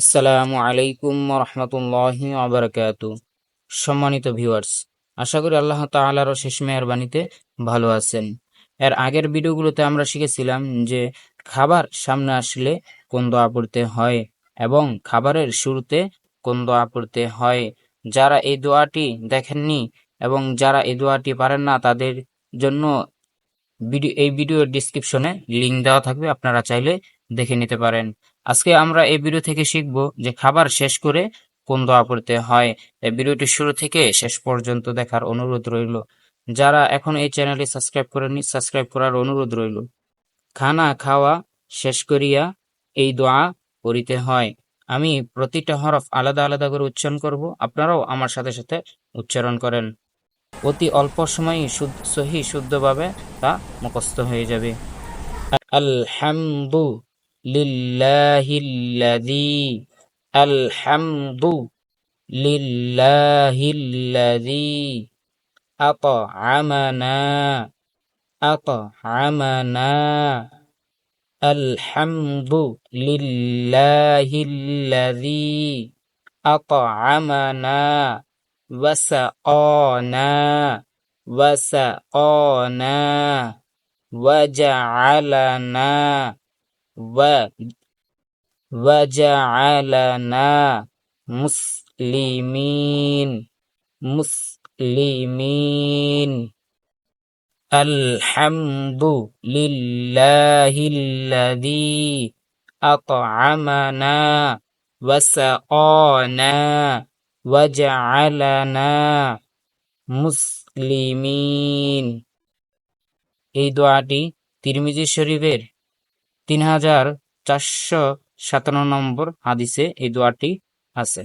আসসালামু আলাইকুম রহমতুল্লাহি আবরকাত সম্মানিত ভিউয়ার্স, আশা করি আল্লাহ তাআলার শেষ মেহরবানিতে ভালো আছেন। এর আগের ভিডিওগুলোতে আমরা শিখেছিলাম যে খাবার সামনে আসলে কোন দোয়া পড়তে হয় এবং খাবারের শুরুতে কোন দোয়া পড়তে হয়। যারা এই দোয়াটি দেখেননি এবং যারা এই দোয়াটি পারেন না, তাদের জন্য ভিডিও, এই ভিডিওর ডিসক্রিপশনে লিংক দেওয়া থাকবে, আপনারা চাইলে দেখে নিতে পারেন। আজকে আমরা এই ভিডিও থেকে শিখব যে খাবার শেষ করে কোন দোয়া পড়তে হয়। এই ভিডিওটি শুরু থেকে শেষ পর্যন্ত দেখার অনুরোধ রইল। যারা এখন এই চ্যানেলটি সাবস্ক্রাইব করেননি সাবস্ক্রাইব করার অনুরোধ রইল। খানা খাওয়া শেষ করিয়া এই দোয়া পড়িতে হয়। আমি প্রতিটা হরফ আলাদা আলাদা করে উচ্চারণ করব। আপনারাও আমার সাথে সাথে উচ্চারণ করেন। অতি অল্প শুদ্ধ সহি শুদ্ধভাবে তা মুখস্থ হয়ে যাবে। আলহামদু لله الذي الحمد لله الذي أطعمنا أطعمنا. الحمد لله الذي أطعمنا وسقانا وسقانا وجعلنا وجعلنا مسلمين مسلمين الحمد لله الذي أطعمنا وسقانا وجعلنا মুসলিমিন এই দোয়াটি তিরমিজি শরীফের তিন হাজার চারশো সাতান্ন নম্বর হাদিসে এই দোয়াটি আছে।